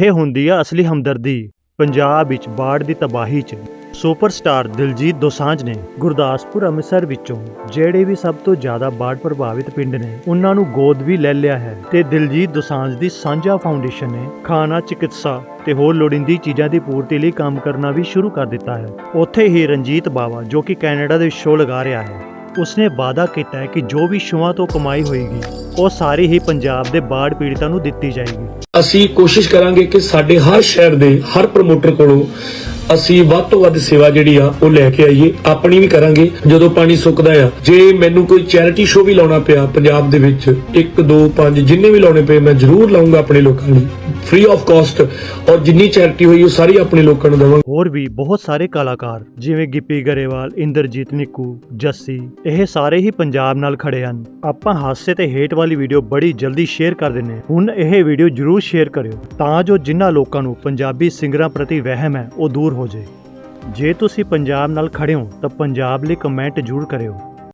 ਇਹ ਹੁੰਦੀ ਆ ਅਸਲੀ ਹਮਦਰਦੀ। ਪੰਜਾਬ ਵਿੱਚ ਬਾੜ ਦੀ ਤਬਾਹੀ 'ਚ ਸੁਪਰਸਟਾਰ ਦਿਲਜੀਤ ਦੋਸਾਂਝ ਨੇ ਗੁਰਦਾਸਪੁਰ ਅੰਮ੍ਰਿਤਸਰ ਵਿੱਚੋਂ ਜਿਹੜੇ ਵੀ ਸਭ ਤੋਂ ਜ਼ਿਆਦਾ ਬਾੜ ਪ੍ਰਭਾਵਿਤ ਪਿੰਡ ਨੇ, ਉਹਨਾਂ ਨੂੰ ਗੋਦ ਵੀ ਲੈ ਲਿਆ ਹੈ ਤੇ ਦਿਲਜੀਤ ਦੋਸਾਂਝ ਦੀ ਸਾਂਝਾ ਫਾਊਂਡੇਸ਼ਨ ਨੇ ਖਾਣਾ, ਚਿਕਿਤਸਾ ਤੇ ਹੋਰ ਲੋੜੀਂਦੀ ਚੀਜ਼ਾਂ ਦੀ ਪੂਰਤੀ ਲਈ ਕੰਮ ਕਰਨਾ ਵੀ ਸ਼ੁਰੂ ਕਰ ਦਿੱਤਾ ਹੈ। ਉੱਥੇ ਹੀ ਰਣਜੀਤ ਬਾਵਾ ਜੋ ਕਿ ਕੈਨੇਡਾ ਦੇ ਸ਼ੋਅ ਲਗਾ ਰਿਹਾ ਹੈ। ਉਸਨੇ ਵਾਅਦਾ ਕੀਤਾ ਹੈ ਕਿ ਜੋ ਵੀ ਸ਼ੋਆਂ ਤੋਂ ਕਮਾਈ ਹੋਏਗੀ, ਉਹ ਸਾਰੀ ਹੀ ਪੰਜਾਬ ਦੇ ਬਾੜ ਪੀੜਤਾਂ ਨੂੰ ਦਿੱਤੀ ਜਾਏਗੀ। ਅਸੀਂ ਕੋਸ਼ਿਸ਼ ਕਰਾਂਗੇ ਕਿ ਸਾਡੇ ਹਰ ਸ਼ਹਿਰ ਦੇ ਹਰ ਪ੍ਰਮੋਟਰ ਕੋਲੋਂ ਅਸੀਂ ਵੱਧ ਤੋਂ ਵੱਧ ਸੇਵਾ ਜਿਹੜੀ ਆ, ਉਹ ਲੈ ਕੇ ਆਈਏ। ਆਪਣੀ ਵੀ ਕਰਾਂਗੇ, ਜਦੋਂ ਪਾਣੀ ਸੁੱਕਦਾ ਆ। ਜੇ ਮੈਨੂੰ ਕੋਈ ਚੈਰਿਟੀ ਸ਼ੋਅ ਵੀ ਲਾਉਣਾ ਪਿਆ ਪੰਜਾਬ ਦੇ ਵਿੱਚ 1 2 5 ਜਿੰਨੇ ਵੀ ਲਾਉਣੇ ਪਏ, ਮੈਂ ਜ਼ਰੂਰ ਲਾਉਂਗਾ ਆਪਣੇ ਲੋਕਾਂ ਲਈ। ਫ੍ਰੀ ਆਫ ਕਾਸਟ ਔਰ ਜਿੰਨੀ ਚੈਰਿਟੀ ਹੋਈ, ਉਹ ਸਾਰੀ ਆਪਣੇ ਲੋਕਾਂ ਨੂੰ ਦੇਵਾਂਗਾ। ਹੋਰ ਵੀ ਬਹੁਤ ਸਾਰੇ ਕਲਾਕਾਰ, ਜਿਵੇਂ ਗਿੱਪੀ ਗਰੇਵਾਲ, ਇੰਦਰਜੀਤ ਨਿੱਕੂ, ਜੱਸੀ, ਇਹ ਸਾਰੇ ਹੀ ਪੰਜਾਬ ਨਾਲ ਖੜੇ ਹਨ। ਆਪਾਂ ਹਾਸੇ ਤੇ ਹੇਟ ਵਾਲੀ ਵੀਡੀਓ ਬੜੀ ਜਲਦੀ ਸ਼ੇਅਰ ਕਰ ਦਿੰਨੇ ਹਾਂ। ਹੁਣ ਇਹ ਵੀਡੀਓ ਜਰੂਰ ਸ਼ੇਅਰ ਕਰਿਓ, ਤਾਂ ਜੋ ਜਿਨ੍ਹਾਂ ਲੋਕਾਂ ਨੂੰ ਪੰਜਾਬੀ ਸਿੰਗਰਾਂ ਪ੍ਰਤੀ ਵਹਿਮ ਹੈ, ਉਹ ਦੂਰ ਹੋ ਜਾਏ। ਜੇ ਤੁਸੀਂ ਪੰਜਾਬ ਨਾਲ ਖੜੇ ਹੋ ਤਾਂ ਪੰਜਾਬ ਲਈ ਕਮੈਂਟ ਜ਼ਰੂਰ ਕਰਿਓ।